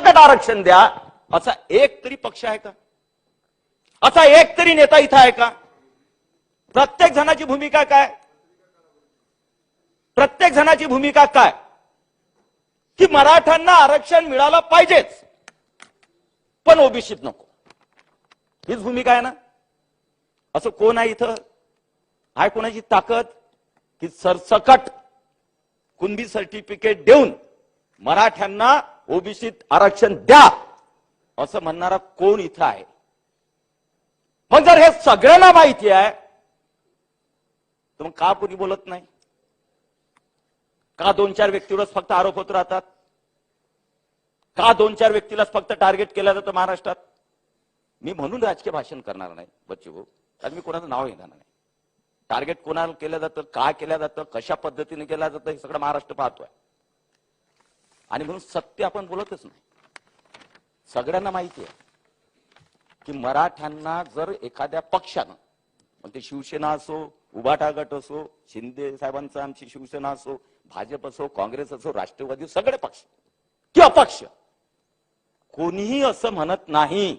सरसकट आरक्षण द्या. असा एक तरी पक्ष आहे का? असा एक तरी नेता इथं आहे का? प्रत्येक जणाची भूमिका काय? प्रत्येक जणाची भूमिका काय? की मराठ्यांना आरक्षण मिळालं पाहिजेच. पण ओबीसीत नको. हीच भूमिका आहे ना? असं कोण आहे इथं? आहे कोणाची ताकद? की सरसकट कुणबी सर्टिफिकेट देऊन मराठ्यांना ओबीसीत आरक्षण द्या असं म्हणणारा कोण इथं आहे? मग जर हे सगळ्यांना माहिती आहे तर मग का कोणी बोलत नाही? का दोन चार व्यक्तीवरच फक्त आरोप होत राहतात? का दोन चार व्यक्तीलाच फक्त टार्गेट केलं जातं महाराष्ट्रात? मी म्हणून राजकीय भाषण करणार नाही बच्चू भाऊ कारण मी कोणाचं नाव घेणार नाही. टार्गेट कोणाला केलं जातं काय केलं जातं कशा पद्धतीने केलं जातं हे सगळं महाराष्ट्र पाहतोय. आणि म्हणून सत्य आपण बोलतच नाही. सगळ्यांना माहिती आहे की मराठ्यांना जर एखाद्या पक्षानं मग ते शिवसेना असो उभाटा गट असो शिंदे साहेबांचा आमची शिवसेना असो भाजप असो काँग्रेस असो राष्ट्रवादी सगळे पक्ष किंवा पक्ष कोणीही असं म्हणत नाही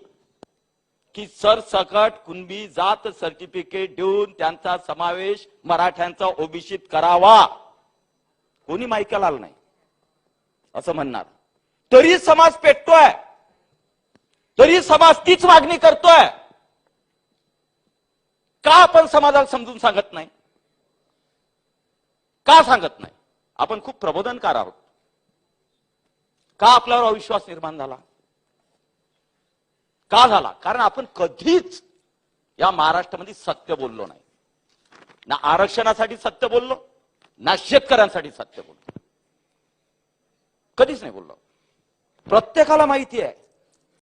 की सरसकट कुणबी जात सर्टिफिकेट देऊन त्यांचा समावेश मराठ्यांचा ओबीसीत करावा. कोणी माहिती आलं नाही. असं म्हणणार. तरी समाज पेटतोय. तरी समाज तीच मागणी करतोय. का आपण समाजाला समजून सांगत नाही? का सांगत नाही? आपण खूप प्रबोधनकार आहोत. का आपल्यावर अविश्वास निर्माण झाला? का झाला? कारण आपण कधीच या महाराष्ट्रामध्ये सत्य बोललो नाही. ना आरक्षणासाठी सत्य बोललो ना शेतकऱ्यांसाठी सत्य बोललो. कधीच नाही बोललो. प्रत्येकाला माहिती आहे.